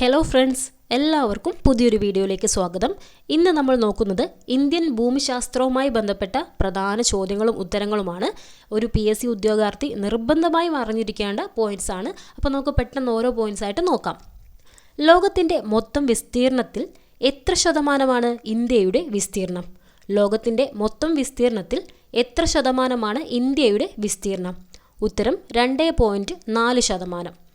Hello friends എല്ലാവർക്കും പുതിയൊരു വീഡിയോയിലേക്ക് സ്വാഗതം. ഇന്ന് നമ്മൾ നോക്കുന്നത് ഇന്ത്യൻ ഭൂമിശാസ്ത്രവുമായി ബന്ധപ്പെട്ട പ്രധാന ചോദ്യങ്ങളും ഉത്തരങ്ങളുമാണ്. ഒരു പി എസ് സി ഉദ്യോഗാർത്ഥി നിർബന്ധമായും അറിഞ്ഞിരിക്കേണ്ട പോയിന്റ്സ് ആണ്. അപ്പോൾ നമുക്ക് പെട്ടെന്ന് ഓരോ പോയിന്റ്സ് ആയിട്ട് നോക്കാം. ലോകത്തിന്റെ മൊത്തം വിസ്തീർണത്തിൽ എത്ര ശതമാനമാണ് ഇന്ത്യയുടെ വിസ്തീർണം? ലോകത്തിന്റെ മൊത്തം വിസ്തീർണത്തിൽ എത്ര ശതമാനമാണ് ഇന്ത്യയുടെ വിസ്തീർണം? ഉത്തരം രണ്ട് പോയിന്റ് നാല് ശതമാനം.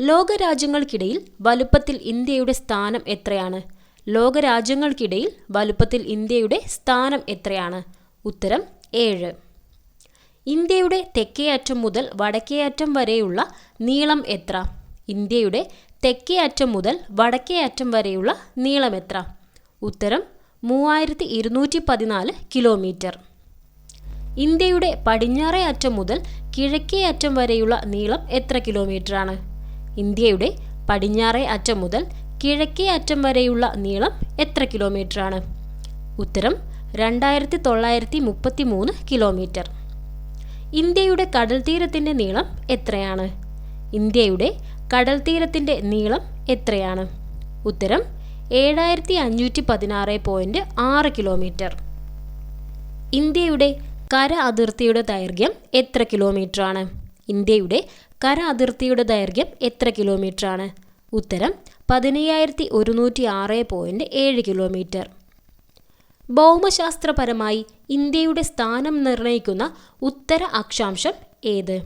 ലോകരാജ്യങ്ങൾക്കിടയിൽ വലുപ്പത്തിൽ ഇന്ത്യയുടെ സ്ഥാനം എത്രയാണ്? ലോകരാജ്യങ്ങൾക്കിടയിൽ വലുപ്പത്തിൽ ഇന്ത്യയുടെ സ്ഥാനം എത്രയാണ്? ഉത്തരം ഏഴ്. ഇന്ത്യയുടെ തെക്കേയറ്റം മുതൽ വടക്കേയറ്റം വരെയുള്ള നീളം എത്ര? ഇന്ത്യയുടെ തെക്കേയറ്റം മുതൽ വടക്കേയറ്റം വരെയുള്ള നീളം എത്ര? ഉത്തരം മൂവായിരത്തി ഇരുന്നൂറ്റി പതിനാല് കിലോമീറ്റർ. ഇന്ത്യയുടെ പടിഞ്ഞാറേ അറ്റം മുതൽ കിഴക്കേ അറ്റം വരെയുള്ള നീളം എത്ര കിലോമീറ്ററാണ്? ഇന്ത്യയുടെ പടിഞ്ഞാറേ അറ്റം മുതൽ കിഴക്കേ അറ്റം വരെയുള്ള നീളം എത്ര കിലോമീറ്റർ ആണ് ഉത്തരം രണ്ടായിരത്തി തൊള്ളായിരത്തി മുപ്പത്തി മൂന്ന് കിലോമീറ്റർ. ഇന്ത്യയുടെ കടൽ തീരത്തിന്റെ നീളം എത്രയാണ്? ഇന്ത്യയുടെ കടൽ തീരത്തിന്റെ നീളം എത്രയാണ്? ഉത്തരം ഏഴായിരത്തി അഞ്ഞൂറ്റി പതിനാറ് പോയിന്റ് ആറ് കിലോമീറ്റർ. ഇന്ത്യയുടെ കര അതിർത്തിയുടെ ദൈർഘ്യം എത്ര കിലോമീറ്റർ ആണ് ഇന്ത്യയുടെ കര അതിർത്തിയുടെ ദൈർഘ്യം എത്ര കിലോമീറ്റർ ആണ് ഉത്തരം പതിനയ്യായിരത്തി ഒരുന്നൂറ്റി ആറ് പോയിന്റ് ഏഴ് കിലോമീറ്റർ. ഭൗമശാസ്ത്രപരമായി ഇന്ത്യയുടെ സ്ഥാനം നിർണയിക്കുന്ന ഉത്തര അക്ഷാംശം ഏത്?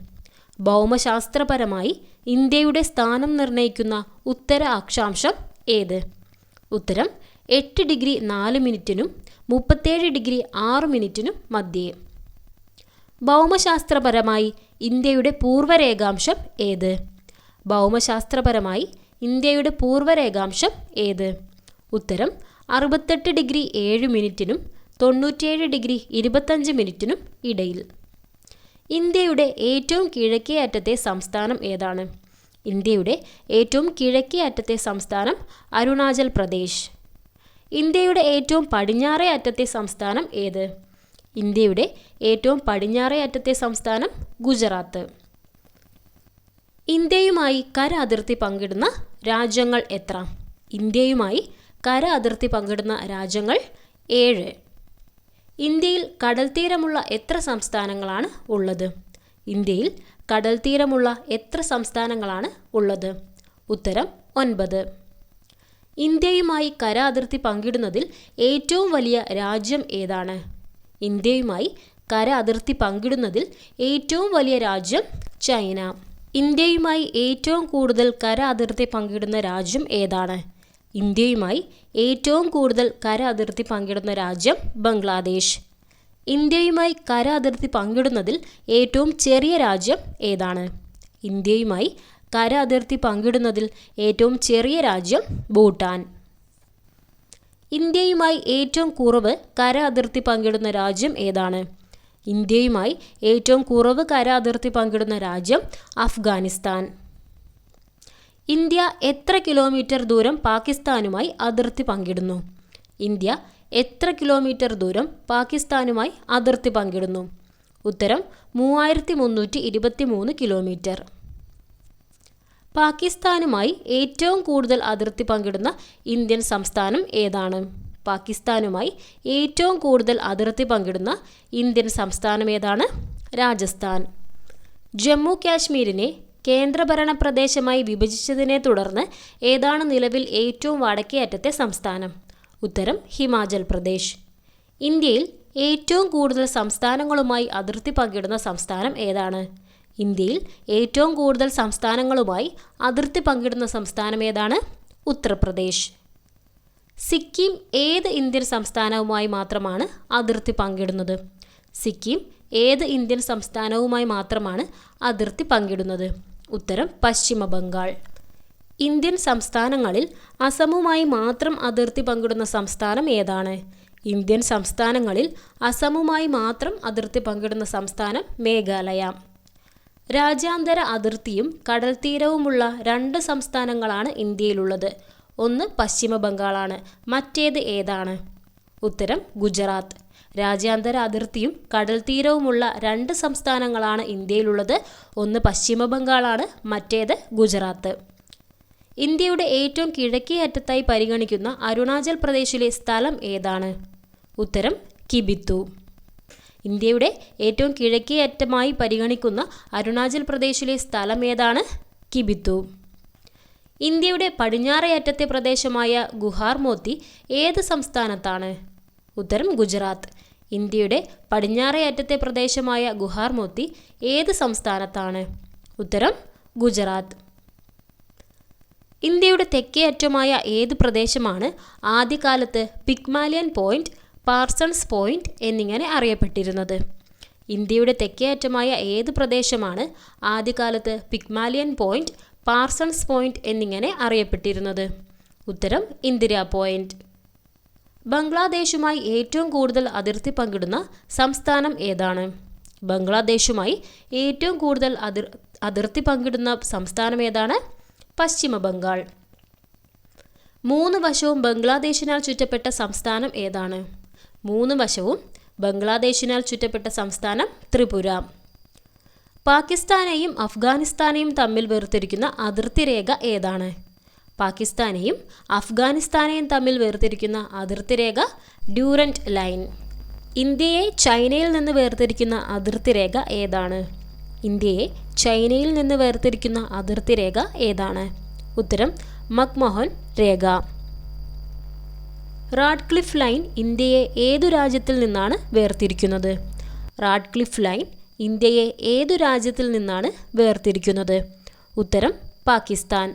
ഭൗമശാസ്ത്രപരമായി ഇന്ത്യയുടെ സ്ഥാനം നിർണയിക്കുന്ന ഉത്തര അക്ഷാംശം ഏത്? ഉത്തരം എട്ട് ഡിഗ്രി നാല് മിനിറ്റിനും മുപ്പത്തേഴ് ഡിഗ്രി ആറ് മിനിറ്റിനും മധ്യേ. ഭൗമശാസ്ത്രപരമായി ഇന്ത്യയുടെ പൂർവരേഖാംശം ഏത്? ഭൗമശാസ്ത്രപരമായി ഇന്ത്യയുടെ പൂർവരേഖാംശം ഏത്? ഉത്തരം അറുപത്തെട്ട് ഡിഗ്രി ഏഴ് മിനിറ്റിനും തൊണ്ണൂറ്റിയേഴ് ഡിഗ്രി ഇരുപത്തഞ്ച് മിനിറ്റിനും ഇടയിൽ. ഇന്ത്യയുടെ ഏറ്റവും കിഴക്കേ അറ്റത്തെ സംസ്ഥാനം ഏതാണ്? ഇന്ത്യയുടെ ഏറ്റവും കിഴക്കേ അറ്റത്തെ സംസ്ഥാനം അരുണാചൽ പ്രദേശ്. ഇന്ത്യയുടെ ഏറ്റവും പടിഞ്ഞാറേ അറ്റത്തെ സംസ്ഥാനം ഏത്? ഇന്ത്യയുടെ ഏറ്റവും പടിഞ്ഞാറേ അറ്റത്തെ സംസ്ഥാനം ഗുജറാത്ത്. ഇന്ത്യയുമായി കര അതിർത്തി പങ്കിടുന്ന രാജ്യങ്ങൾ എത്ര? ഇന്ത്യയുമായി കര അതിർത്തി പങ്കിടുന്ന രാജ്യങ്ങൾ ഏഴ്. ഇന്ത്യയിൽ കടൽ തീരമുള്ള എത്ര സംസ്ഥാനങ്ങളാണ് ഉള്ളത്? ഇന്ത്യയിൽ കടൽ തീരമുള്ള എത്ര സംസ്ഥാനങ്ങളാണ് ഉള്ളത്? ഉത്തരം ഒൻപത്. ഇന്ത്യയുമായി കര അതിർത്തി പങ്കിടുന്നതിൽ ഏറ്റവും വലിയ രാജ്യം ഏതാണ്? ഇന്ത്യയുമായി കര അതിർത്തി പങ്കിടുന്നതിൽ ഏറ്റവും വലിയ രാജ്യം ചൈന. ഇന്ത്യയുമായി ഏറ്റവും കൂടുതൽ കര അതിർത്തി പങ്കിടുന്ന രാജ്യം ഏതാണ്? ഇന്ത്യയുമായി ഏറ്റവും കൂടുതൽ കര അതിർത്തി പങ്കിടുന്ന രാജ്യം ബംഗ്ലാദേശ്. ഇന്ത്യയുമായി കര അതിർത്തി പങ്കിടുന്നതിൽ ഏറ്റവും ചെറിയ രാജ്യം ഏതാണ്? ഇന്ത്യയുമായി കര അതിർത്തി പങ്കിടുന്നതിൽ ഏറ്റവും ചെറിയ രാജ്യം ഭൂട്ടാൻ. ഇന്ത്യയുമായി ഏറ്റവും കുറവ് കര അതിർത്തി പങ്കിടുന്ന രാജ്യം ഏതാണ്? ഇന്ത്യയുമായി ഏറ്റവും കുറവ് കര അതിർത്തി പങ്കിടുന്ന രാജ്യം അഫ്ഗാനിസ്ഥാൻ. ഇന്ത്യ എത്ര കിലോമീറ്റർ ദൂരം പാകിസ്ഥാനുമായി അതിർത്തി പങ്കിടുന്നു? ഇന്ത്യ എത്ര കിലോമീറ്റർ ദൂരം പാകിസ്ഥാനുമായി അതിർത്തി പങ്കിടുന്നു? ഉത്തരം മൂവായിരത്തി മുന്നൂറ്റി ഇരുപത്തി മൂന്ന് കിലോമീറ്റർ. പാകിസ്ഥാനുമായി ഏറ്റവും കൂടുതൽ അതിർത്തി പങ്കിടുന്ന ഇന്ത്യൻ സംസ്ഥാനം ഏതാണ്? പാകിസ്ഥാനുമായി ഏറ്റവും കൂടുതൽ അതിർത്തി പങ്കിടുന്ന ഇന്ത്യൻ സംസ്ഥാനം ഏതാണ്? രാജസ്ഥാൻ. ജമ്മു കാശ്മീരിനെ കേന്ദ്രഭരണ പ്രദേശമായി വിഭജിച്ചതിനെ തുടർന്ന് ഏതാണ് നിലവിൽ ഏറ്റവും വടക്കേ അറ്റത്തെ സംസ്ഥാനം? ഉത്തരം ഹിമാചൽ പ്രദേശ്. ഇന്ത്യയിൽ ഏറ്റവും കൂടുതൽ സംസ്ഥാനങ്ങളുമായി അതിർത്തി പങ്കിടുന്ന സംസ്ഥാനം ഏതാണ്? ഇന്ത്യയിൽ ഏറ്റവും കൂടുതൽ സംസ്ഥാനങ്ങളുമായി അതിർത്തി പങ്കിടുന്ന സംസ്ഥാനം ഏതാണ്? ഉത്തർപ്രദേശ്. സിക്കിം ഏത് ഇന്ത്യൻ സംസ്ഥാനവുമായി മാത്രമാണ് അതിർത്തി പങ്കിടുന്നത്? സിക്കിം ഏത് ഇന്ത്യൻ സംസ്ഥാനവുമായി മാത്രമാണ് അതിർത്തി പങ്കിടുന്നത്? ഉത്തരം പശ്ചിമ ബംഗാൾ. ഇന്ത്യൻ സംസ്ഥാനങ്ങളിൽ അസമുമായി മാത്രം അതിർത്തി പങ്കിടുന്ന സംസ്ഥാനം ഏതാണ്? ഇന്ത്യൻ സംസ്ഥാനങ്ങളിൽ അസമുമായി മാത്രം അതിർത്തി പങ്കിടുന്ന സംസ്ഥാനം മേഘാലയ. രാജ്യാന്തര അതിർത്തിയും കടൽത്തീരവുമുള്ള രണ്ട് സംസ്ഥാനങ്ങളാണ് ഇന്ത്യയിലുള്ളത്. ഒന്ന് പശ്ചിമ ബംഗാളാണ് മറ്റേത് ഏതാണ്? ഉത്തരം ഗുജറാത്ത്. രാജ്യാന്തര അതിർത്തിയും കടൽ തീരവുമുള്ള രണ്ട് സംസ്ഥാനങ്ങളാണ് ഇന്ത്യയിലുള്ളത്. ഒന്ന് പശ്ചിമ ബംഗാളാണ് മറ്റേത് ഗുജറാത്ത്. ഇന്ത്യയുടെ ഏറ്റവും കിഴക്കേ അറ്റത്തായി പരിഗണിക്കുന്ന അരുണാചൽ പ്രദേശിലെ സ്ഥലം ഏതാണ്? ഉത്തരം കിബിത്തു. ഇന്ത്യയുടെ ഏറ്റവും കിഴക്കേ അറ്റമായി പരിഗണിക്കുന്ന അരുണാചൽ പ്രദേശിലെ സ്ഥലം ഏതാണ്? കിബിത്തു. ഇന്ത്യയുടെ പടിഞ്ഞാറേ അറ്റത്തെ പ്രദേശമായ ഗുഹാർ മോത്തി ഏത് സംസ്ഥാനത്താണ്? ഉത്തരം ഗുജറാത്ത്. ഇന്ത്യയുടെ പടിഞ്ഞാറേ അറ്റത്തെ പ്രദേശമായ ഗുഹാർ മോത്തി ഏത് സംസ്ഥാനത്താണ്? ഉത്തരം ഗുജറാത്ത്. ഇന്ത്യയുടെ തെക്കേ അറ്റമായ ഏത് പ്രദേശമാണ് ആദ്യകാലത്ത് പിഗ്മാലിയൻ പോയിന്റ് പാർസൺസ് പോയിന്റ് എന്നിങ്ങനെ അറിയപ്പെട്ടിരുന്നത്? ഇന്ത്യയുടെ തെക്കേ അറ്റമായ ഏത് പ്രദേശമാണ് ആദ്യകാലത്ത് പിഗ്മാലിയൻ പോയിന്റ് പാർസൺസ് പോയിന്റ് എന്നിങ്ങനെ അറിയപ്പെട്ടിരുന്നത്. ഉത്തരം ഇന്ദിര പോയിന്റ്. ബംഗ്ലാദേശുമായി ഏറ്റവും കൂടുതൽ അതിർത്തി പങ്കിടുന്ന സംസ്ഥാനം ഏതാണ്? ബംഗ്ലാദേശുമായി ഏറ്റവും കൂടുതൽ അതിർ അതിർത്തി പങ്കിടുന്ന സംസ്ഥാനം ഏതാണ്? പശ്ചിമ ബംഗാൾ. മൂന്ന് വശവും ബംഗ്ലാദേശിനാൽ ചുറ്റപ്പെട്ട സംസ്ഥാനം ഏതാണ്? മൂന്ന് വശവും ബംഗ്ലാദേശിനാൽ ചുറ്റപ്പെട്ട സംസ്ഥാനം ത്രിപുര. പാകിസ്ഥാനെയും അഫ്ഗാനിസ്ഥാനെയും തമ്മിൽ വേർതിരിക്കുന്ന അതിർത്തി രേഖ ഏതാണ്? പാകിസ്ഥാനെയും അഫ്ഗാനിസ്ഥാനെയും തമ്മിൽ വേർതിരിക്കുന്ന അതിർത്തി രേഖ ഡ്യൂറന്റ് ലൈൻ. ഇന്ത്യയെ ചൈനയിൽ നിന്ന് വേർതിരിക്കുന്ന അതിർത്തി രേഖ ഏതാണ്? ഇന്ത്യയെ ചൈനയിൽ നിന്ന് വേർതിരിക്കുന്ന അതിർത്തി രേഖ ഏതാണ്? ഉത്തരം മക്മോഹൻ രേഖ. റാഡ്ക്ലിഫ് ലൈൻ ഇന്ത്യയെ ഏതു രാജ്യത്തിൽ നിന്നാണ് വേർതിരിക്കുന്നത്? റാഡ്ക്ലിഫ് ലൈൻ ഇന്ത്യയെ ഏതു രാജ്യത്തിൽ നിന്നാണ് വേർതിരിക്കുന്നത്? ഉത്തരം പാകിസ്ഥാൻ.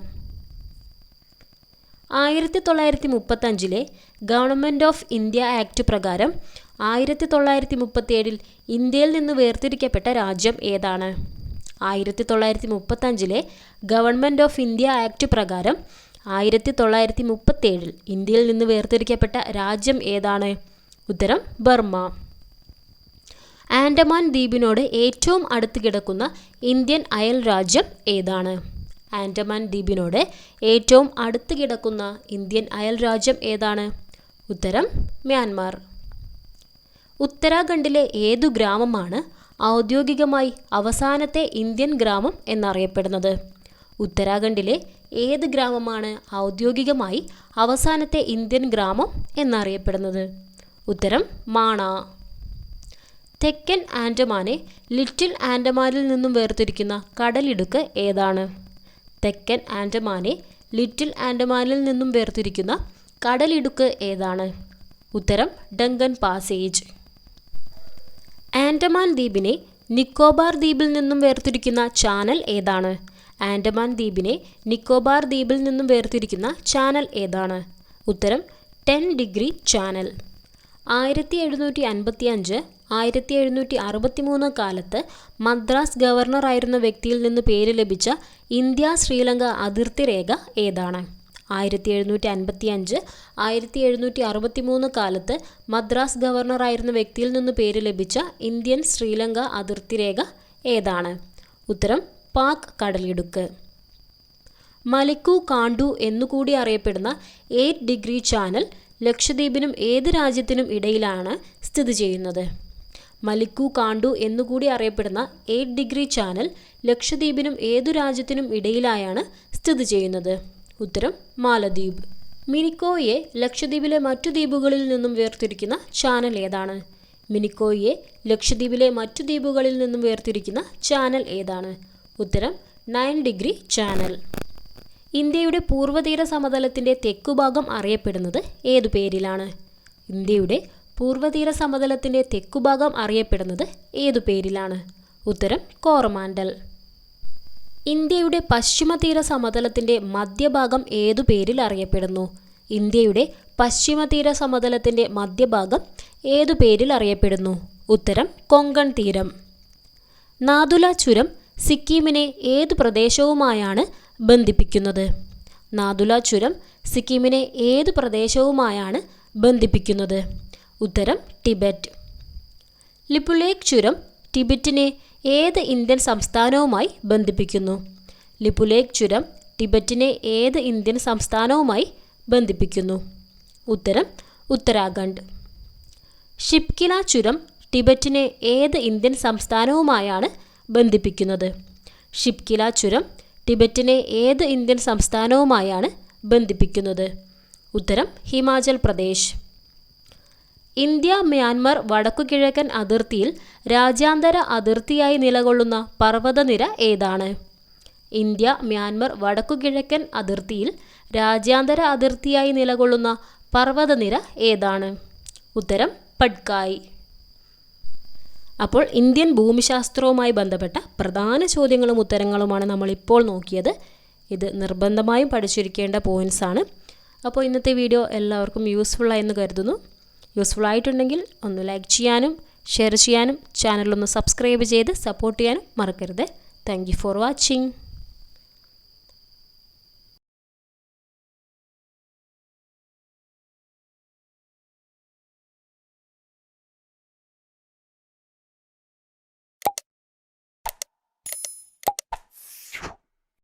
ആയിരത്തി തൊള്ളായിരത്തി മുപ്പത്തഞ്ചിലെ ഗവൺമെന്റ് ഓഫ് ഇന്ത്യ ആക്ട് പ്രകാരം ആയിരത്തി തൊള്ളായിരത്തി മുപ്പത്തിയേഴിൽ ഇന്ത്യയിൽ നിന്ന് വേർതിരിക്കപ്പെട്ട രാജ്യം ഏതാണ്? ആയിരത്തി തൊള്ളായിരത്തി മുപ്പത്തഞ്ചിലെ ഗവൺമെന്റ് ഓഫ് ഇന്ത്യ ആക്ട് പ്രകാരം ആയിരത്തി തൊള്ളായിരത്തി മുപ്പത്തേഴിൽ ഇന്ത്യയിൽ നിന്ന് വേർതിരിക്കപ്പെട്ട രാജ്യം ഏതാണ്? ഉത്തരം ബർമ്മ. ആൻഡമാൻ ദ്വീപിനോട് ഏറ്റവും അടുത്ത് കിടക്കുന്ന ഇന്ത്യൻ അയൽ രാജ്യം ഏതാണ്? ആൻഡമാൻ ദ്വീപിനോട് ഏറ്റവും അടുത്ത് കിടക്കുന്ന ഇന്ത്യൻ അയൽ രാജ്യം ഏതാണ്? ഉത്തരം മ്യാൻമാർ. ഉത്തരാഖണ്ഡിലെ ഏതു ഗ്രാമമാണ് ഔദ്യോഗികമായി അവസാനത്തെ ഇന്ത്യൻ ഗ്രാമം എന്നറിയപ്പെടുന്നത്? ഉത്തരാഖണ്ഡിലെ ഏത് ഗ്രാമമാണ് ഔദ്യോഗികമായി അവസാനത്തെ ഇന്ത്യൻ ഗ്രാമം എന്നറിയപ്പെടുന്നത്? ഉത്തരം മാണ. തെക്കൻ ആൻഡമാനെ ലിറ്റിൽ ആൻഡമാനിൽ നിന്നും വേർതിരിക്കുന്ന കടലിടുക്ക് ഏതാണ്? തെക്കൻ ആൻഡമാനെ ലിറ്റിൽ ആൻഡമാനിൽ നിന്നും വേർതിരിക്കുന്ന കടലിടുക്ക് ഏതാണ്? ഉത്തരം ഡങ്കൻ പാസേജ്. ആൻഡമാൻ ദ്വീപിനെ നിക്കോബാർ ദ്വീപിൽ നിന്നും വേർതിരിക്കുന്ന ചാനൽ ഏതാണ്? ആൻഡമാൻ ദ്വീപിനെ നിക്കോബാർ ദ്വീപിൽ നിന്നും വേർതിരിക്കുന്ന ചാനൽ ഏതാണ്? ഉത്തരം ടെൻ ഡിഗ്രി ചാനൽ. ആയിരത്തി എഴുന്നൂറ്റി അൻപത്തി അഞ്ച് ആയിരത്തി എഴുന്നൂറ്റി അറുപത്തി മൂന്ന് കാലത്ത് മദ്രാസ് ഗവർണറായിരുന്ന വ്യക്തിയിൽ നിന്ന് പേര് ലഭിച്ച ഇന്ത്യ ശ്രീലങ്ക അതിർത്തി രേഖ ഏതാണ്? ആയിരത്തി എഴുന്നൂറ്റി അൻപത്തി അഞ്ച് ആയിരത്തി എഴുന്നൂറ്റി അറുപത്തി മൂന്ന് കാലത്ത് മദ്രാസ് ഗവർണറായിരുന്ന വ്യക്തിയിൽ നിന്ന് പേര് ലഭിച്ച ഇന്ത്യൻ ശ്രീലങ്ക അതിർത്തി രേഖ ഏതാണ്? ഉത്തരം പാക് കടലിടുക്ക്. മലിക്കു കാണ്ടു എന്നുകൂടി അറിയപ്പെടുന്ന എയ്റ്റ് ഡിഗ്രി ചാനൽ ലക്ഷദ്വീപിനും ഏത് രാജ്യത്തിനും ഇടയിലാണ് സ്ഥിതി ചെയ്യുന്നത്? മലിക്കു കാണ്ടു എന്നുകൂടി അറിയപ്പെടുന്ന എയ്റ്റ് ഡിഗ്രി ചാനൽ ലക്ഷദ്വീപിനും ഏതു രാജ്യത്തിനും ഇടയിലായാണ് സ്ഥിതി ചെയ്യുന്നത്. ഉത്തരം മാലദ്വീപ്. മിനിക്കോയെ ലക്ഷദ്വീപിലെ മറ്റു ദ്വീപുകളിൽ നിന്നും വേർതിരിക്കുന്ന ചാനൽ ഏതാണ്? മിനിക്കോയെ ലക്ഷദ്വീപിലെ മറ്റു ദ്വീപുകളിൽ നിന്നും വേർതിരിക്കുന്ന ചാനൽ ഏതാണ്? ഉത്തരം നയൻ ഡിഗ്രി ചാനൽ. ഇന്ത്യയുടെ പൂർവതീര സമതലത്തിന്റെ തെക്കുഭാഗം അറിയപ്പെടുന്നത് ഏതു പേരിലാണ്? ഇന്ത്യയുടെ പൂർവതീര സമതലത്തിന്റെ തെക്കുഭാഗം അറിയപ്പെടുന്നത് ഏതു പേരിലാണ്? ഉത്തരം കോറമാൻഡൽ ഇന്ത്യയുടെ പശ്ചിമതീര സമതലത്തിന്റെ മധ്യഭാഗം ഏതു പേരിൽ അറിയപ്പെടുന്നു? ഇന്ത്യയുടെ പശ്ചിമതീര സമതലത്തിന്റെ മധ്യഭാഗം ഏതു പേരിൽ അറിയപ്പെടുന്നു? ഉത്തരം കൊങ്കൺ തീരം. നാദുല ചുരം സിക്കിമിനെ ഏതു പ്രദേശവുമായാണ് ബന്ധിപ്പിക്കുന്നത്? നാദുല ചുരം സിക്കിമിനെ ഏതു പ്രദേശവുമായാണ് ബന്ധിപ്പിക്കുന്നത്? ഉത്തരം ടിബറ്റ്. ലിപുലേഖ് ചുരം ടിബറ്റിനെ ഏത് ഇന്ത്യൻ സംസ്ഥാനവുമായി ബന്ധിപ്പിക്കുന്നു? ലിപുലേഖ് ചുരം ടിബറ്റിനെ ഏത് ഇന്ത്യൻ സംസ്ഥാനവുമായി ബന്ധിപ്പിക്കുന്നു? ഉത്തരം ഉത്തരാഖണ്ഡ്. ഷിപ്കില ചുരം ടിബറ്റിനെ ഏത് ഇന്ത്യൻ സംസ്ഥാനവുമായാണ് ബന്ധിപ്പിക്കുന്നത്? ഷിപ്കില ചുരം ടിബറ്റിനെ ഏത് ഇന്ത്യൻ സംസ്ഥാനവുമായാണ് ബന്ധിപ്പിക്കുന്നത്? ഉത്തരം ഹിമാചൽ പ്രദേശ്. ഇന്ത്യ മ്യാൻമർ വടക്കുകിഴക്കൻ അതിർത്തിയിൽ രാജ്യാന്തര അതിർത്തിയായി നിലകൊള്ളുന്ന പർവതനിര ഏതാണ്? ഇന്ത്യ മ്യാൻമർ വടക്കുകിഴക്കൻ അതിർത്തിയിൽ രാജ്യാന്തര അതിർത്തിയായി നിലകൊള്ളുന്ന പർവതനിര ഏതാണ്? ഉത്തരം പഡ്കായ് അപ്പോൾ ഇന്ത്യൻ ഭൂമിശാസ്ത്രവുമായി ബന്ധപ്പെട്ട പ്രധാന ചോദ്യങ്ങളും ഉത്തരങ്ങളുമാണ് നമ്മളിപ്പോൾ നോക്കിയത്. ഇത് നിർബന്ധമായും പഠിച്ചിരിക്കേണ്ട പോയിൻസാണ് അപ്പോൾ ഇന്നത്തെ വീഡിയോ എല്ലാവർക്കും യൂസ്ഫുൾ എന്ന് കരുതുന്നു. യൂസ്ഫുൾ ആയിട്ടുണ്ടെങ്കിൽ ഒന്ന് ലൈക്ക് ചെയ്യാനും ഷെയർ ചെയ്യാനും ചാനലൊന്ന് സബ്സ്ക്രൈബ് ചെയ്ത് സപ്പോർട്ട് ചെയ്യാനും മറക്കരുത്. Thank for watching